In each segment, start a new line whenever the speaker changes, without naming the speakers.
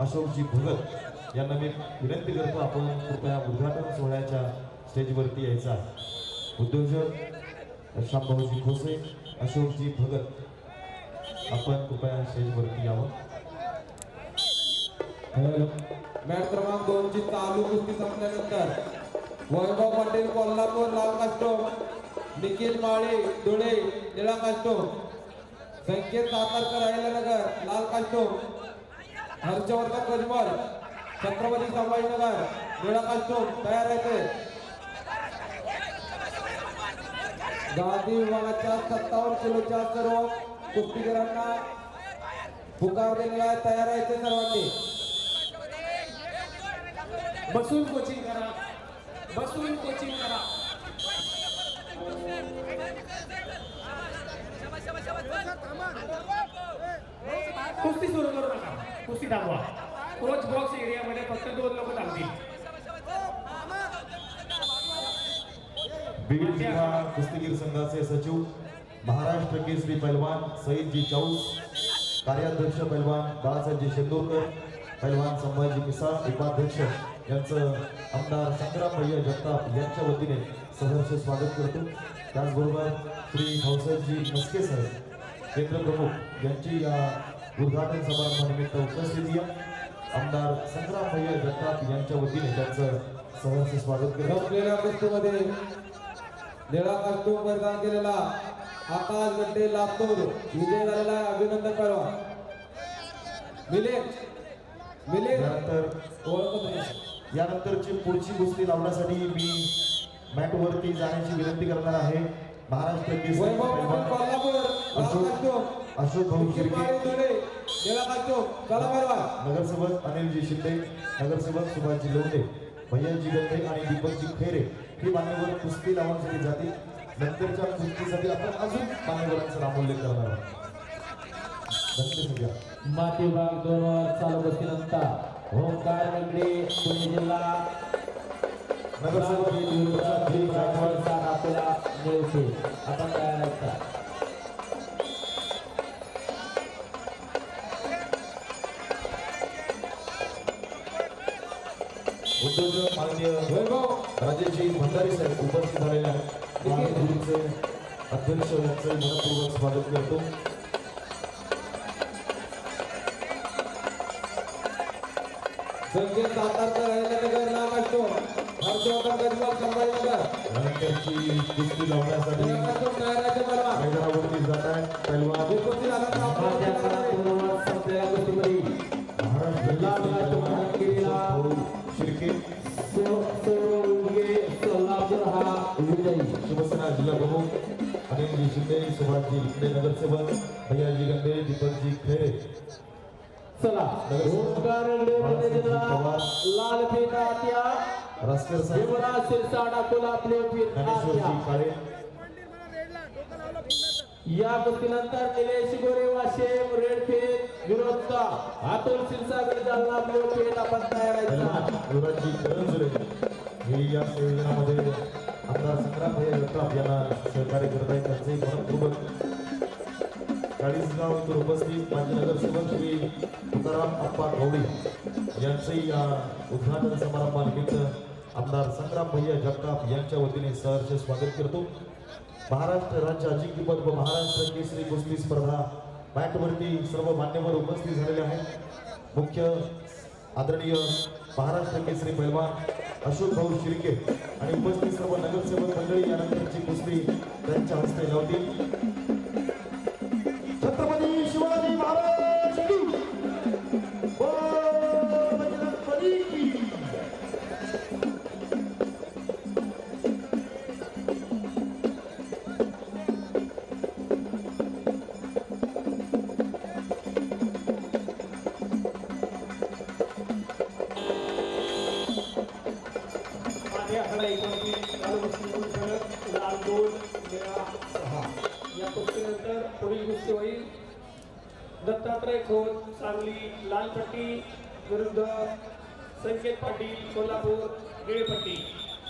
अशोकजी भगत यांना मी विनंती करतो आपण कृपया उद्घाटन सोहळ्याच्या स्टेजवरती यायचा. उद्योजक शामभाऊजी खोसे अशोकजी भगत आपण कृपया स्टेजवरती यावं.
मॅट क्रमांक दोनची चालू कुस्ती संपल्यानंतर वैभव पाटील कोल्हापूर लाल कास्टोम निखिल माळी धुळे निळा कास्टोम संकेत सातारकर अहिल्यानगर लाल कास्टोम हर्षवर्धन गजमल छत्रपती संभाजीनगर निळा कास्टोम तयार आहे गांधी विभागाच्या सत्तावन्न किलोच्या सर्व कुस्तीगिरांना पुकार दिलेला तयार आहे ते सर्वांनी.
बसून कोचिंग करा. बसून कोचिंग करा. कुस्ती सुरू करू नका. कुस्ती थांबवा कोच बॉक्स एरियामध्ये फक्त दोन लोक थांबतील
बीड जिल्हा कुस्तीगीर संघाचे सचिव महाराष्ट्र केसरी पैलवान सईदजी चौस कार्याध्यक्ष पैलवान बाळासाहेबजी शेंदूरकर पैलवान संभाजी मिसाळ उपाध्यक्ष यांचं आमदार संग्राम भैया जगताप यांच्या वतीने सहर्ष स्वागत करतो. त्याचबरोबर श्री भाऊसाहेबजी मस्के साहेब केंद्र प्रमुख यांची या उद्घाटन समारंभानिमित्त उपस्थिती आमदार संग्राम भैया जगताप यांच्या वतीने त्यांचं सहर्ष स्वागत
संपलेल्या कुस्तीमध्ये निळा कास्टूम परिधान केलेला आकाश गड्डे लातूर. विजय झालेला. अभिनंदन परवा मिलिंद मिलिंद
यानंतर. यानंतरची पुढची कुस्ती लावण्यासाठी मी मॅटवरती जाण्याची विनंती करणार आहे. महाराष्ट्र
कोल्हापूर
अशोक भाऊ नगरसेवक अनिलजी शिंदे नगरसेवक सुभाषजी लोंढे भैयाजी गंधे आणि दीपकजी खैरे ही मान्यवर कुस्ती लावण्यासाठी जातील नंतरच्या कुस्तीसाठी आपण अजून मान्यवरांचा नामोल्लेख करणार आहोत.
माती विभाग दोन वर चालू बसतीनंतर. ओंकार वेंगडे पुणे जिल्हा.
नगरसेवक
आपल्याला मिळते आपण तयार आहेत
उद्योजक माननीय
वैभव
राजेशजी भंडारी साहेब उपस्थित झालेले आहेत. महामंडळीचे अध्यक्ष यांचं मनपूर्वक स्वागत करतो.
संकेत नाव हर्षवर्धन
कुस्ती लावण्यासाठी
परवा
जात आहे. पैलवान महाराष्ट्र
सोलापूर हा विजयी
शिवसेना जिल्हा प्रमुख अनिलजी शिंदे सुभाषजी लिंडे नगरसेवक भैयाजी गंडे दीपकजी खैरे
चला ओंकार वेंगडे पुणे जिल्हा लाल पेटात्या
रास्कर साहेब
युवराज शिरसाडा कोल्हापूर
काळे.
या कुस्तीनंतर निलेश गोरे वाशेम रेडफेट विरोधता अतुल क्षीरसागर जालना ब्ल्यू पेट आपण तयार आहेत का?
युवराजजी करंजुरे हे या संयोजनामध्ये आमदार संग्राम भैया जगताप यांना सहकार्य करत आहेत. त्यांचे मनपूर्वक चाळीसगाव येथून उपस्थित माजी नगरसेवक श्री तुकाराम अप्पा गवळी यांचंही या उद्घाटन समारंभानिमित्त आमदार संग्राम भैया जगताप यांच्या वतीने सहर्ष स्वागत करतो. महाराष्ट्र राज्य अजिंक्यपद व महाराष्ट्र केसरी कुस्ती स्पर्धा मॅटवरती सर्व मान्यवर उपस्थित झालेले आहेत. मुख्य आदरणीय महाराष्ट्र केसरी पैलवान अशोक भाऊ शिर्के आणि उपस्थित सर्व नगरसेवक मंडळी यानंतरची कुस्ती त्यांच्या हस्ते लावतील. छत्रपती शिवाजी महाराज
आकडा एकोणतीस चालू दोन फलक लाल दोन निळा सहा. या कुस्तीनंतर पुढील कुस्ती होईल. दत्तात्रय खोत सांगली लाल पट्टी विरुद्ध संकेत पाटील कोल्हापूर निळपट्टी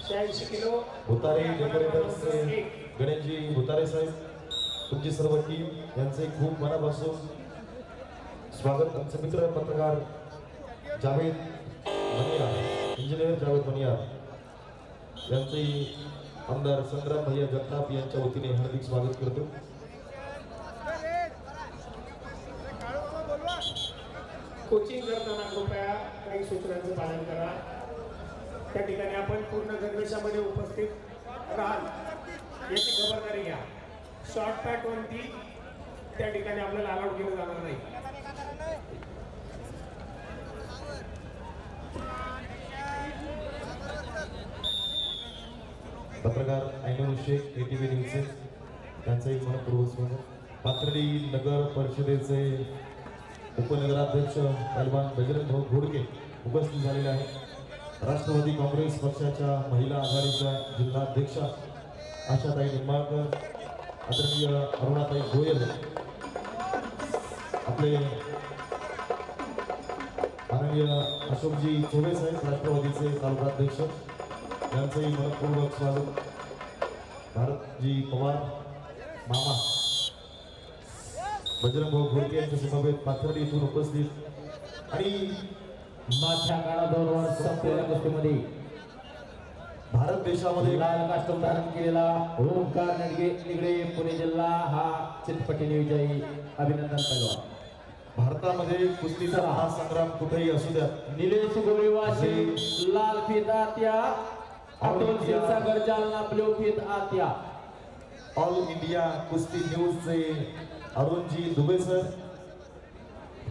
शहाऐंशी किलो.
भुतारे. गणेशजी भुतारे साहेब तुमची सर्व टीम यांचे खूप मनापासून स्वागत. आमचे मित्र पत्रकार जावेद मनियार इंजिनियर जावेद मनियार. यांचंही आमदार संग्राम भैया जगताप यांच्या वतीने हार्दिक स्वागत करतो.
कोचिंग करताना कृपया काही सूचनांचं पालन करा. त्या ठिकाणी आपण पूर्ण गणवेशामध्ये उपस्थित राहाल. याची खबरदारी घ्या. शॉर्ट पॅक वरती त्या ठिकाणी आपल्याला अलाउड केलं जाणार
पत्रकार ऐनूर शेख एटीव्ही न्यूजचे त्यांचंही मनपूर्वक स्वागत. पाथर्डी नगर परिषदेचे उपनगराध्यक्ष पैलवान बजरंग भाऊ घोडके उपस्थित झालेले आहेत. राष्ट्रवादी काँग्रेस पक्षाच्या महिला आघाडीच्या जिल्हाध्यक्षा आशाताई निंबाळकर आदरणीय अरुणाताई गोयल आपले माननीय अशोकजी चोबे साहेब राष्ट्रवादीचे तालुकाध्यक्ष यांचंही मनपूर्वक स्वागत भारतजी पवार मामा बजरंग भाऊ घोडके यांच्या समवेत पाथर्डी येथून उपस्थित. आणि
मागच्या दोन वर्ष संपलेल्या कुस्तीमध्ये
भारत देशामध्ये
लाल कास्टूम धारण केलेला ओंकार निडगे निगडे पुणे जिल्हा हा चितपटीने विजयी अभिनंदन पैलवान.
भारतामध्ये कुस्तीचा हा संग्राम कुठेही असू द्या.
निलेश गोरेवाशी लाल फित आत्या अतुल क्षीरसागर जालना ब्ल्यू फित आत्या.
ऑल इंडिया कुस्ती न्यूजचे अरुणजी दुबे सर.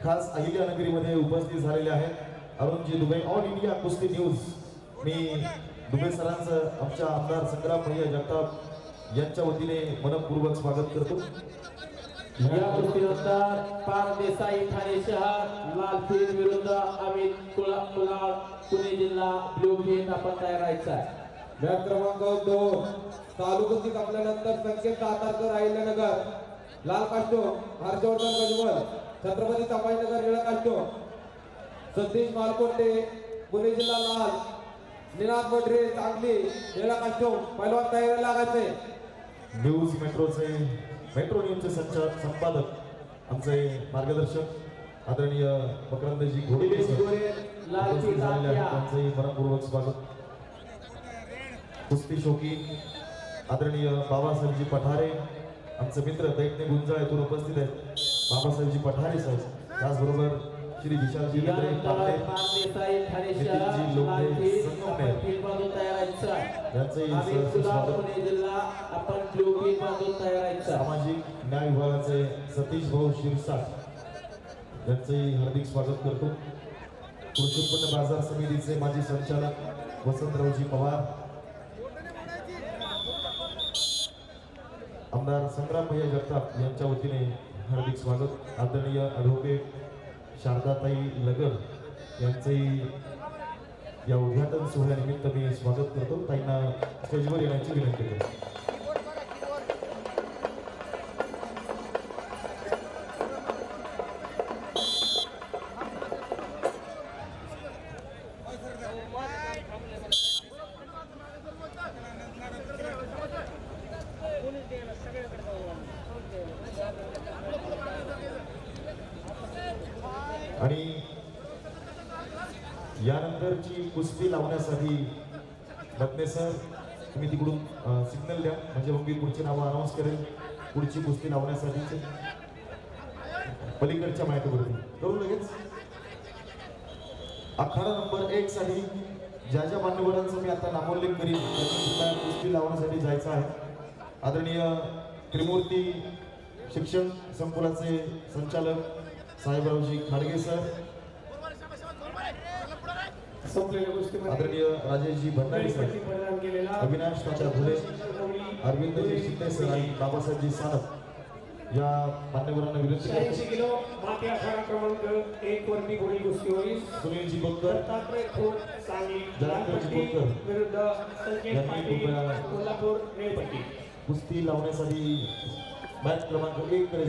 खास अहिल्यानगरीमध्ये उपस्थित झालेले आहेत अरुणजी दुबे. ऑल इंडिया कुस्ती न्यूज. मी दुबे सरांचं आमच्या आमदार संग्राम भैया जगताप यांच्या वतीने मनपूर्वक स्वागत करतो.
या कुस्तीनंतर पार देसाई ठाणे शहर लाल फित विरुद्ध अमित कुला कुलाळ पुणे जिल्हा ब्ल्यू फित आपण तयार राहायचा आहे.
मॅच क्रमांक दोन चालू कुस्ती संपल्यानंतर संकेत सातारकर अहिल्यानगर लाल कास्टोम हर्षवर्धन गजमल छत्रपती संभाजीनगर निळा कास्टोम सतीश मालकोटे पुणे जिल्हा लाल निनाद बडरे सांगली निळा कास्टोम पहिलवान तयारी लागायचे.
न्यूज मेट्रोचे मेट्रो न्यूजचे संचालक संपादक आमचे मार्गदर्शक आदरणीय मकरंदजी
गोरे
त्यांचंही मनपूर्वक स्वागत. कुस्ती शोकी आदरणीय बाबासाहेबजी पठारे आमचे मित्र दैत्य गुंजाळ येथून उपस्थित आहेत. बाबासाहेबजी पठारे साहेब त्याचबरोबर श्री विशालजी सामाजिक न्याय विभागाचे सतीश भाऊ शिरसाट यांचंही हार्दिक स्वागत करतो. कृषी उत्पन्न बाजार समितीचे माजी संचालक वसंतरावजी पवार आमदार संग्राम भैया जगताप यांच्या वतीने हार्दिक स्वागत. आदरणीय ॲडव्होकेट शारदाताई लगन यांचंही या उद्घाटन सोहळ्यानिमित्त मी स्वागत करतो. त्यांना स्टेजवर येण्याची विनंती करतो. त्यानंतरची कुस्ती लावण्यासाठी बदने सर तुम्ही तिकडून सिग्नल द्या. म्हणजे मग मी पुढची नावं अनाऊन्स करेल पुढची कुस्ती लावण्यासाठीचे. पलीकडच्या माहितीवरती. करू लगेच. अखाडा नंबर एक साठी ज्या ज्या मान्यवरांचं मी आता नामोल्लेख करीन कुस्ती लावण्यासाठी जायचं आहे. आदरणीय त्रिमूर्ती शिक्षण संकुलाचे संचालक साहेबरावजी खाडगे सर
संपलेल्या गोष्टीमध्ये
आदरणीय राजेशजी भंडारी सर अविनाश तात्या धुळे अरविंदजी शिंदे सर आणि बाबासाहेबजी सानप या मान्यवरांना विनंती
शहाऐंशी
करतो
किलो माती आखाडा क्रमांक एक वरती गोळी कुस्ती होईल
सुनीलजी बंकर
दत्तात्रय खोत सांगली. विरुद्ध संकेत पाटील कोल्हापूर
कुस्ती लावण्यासाठी मॅच क्रमांक एक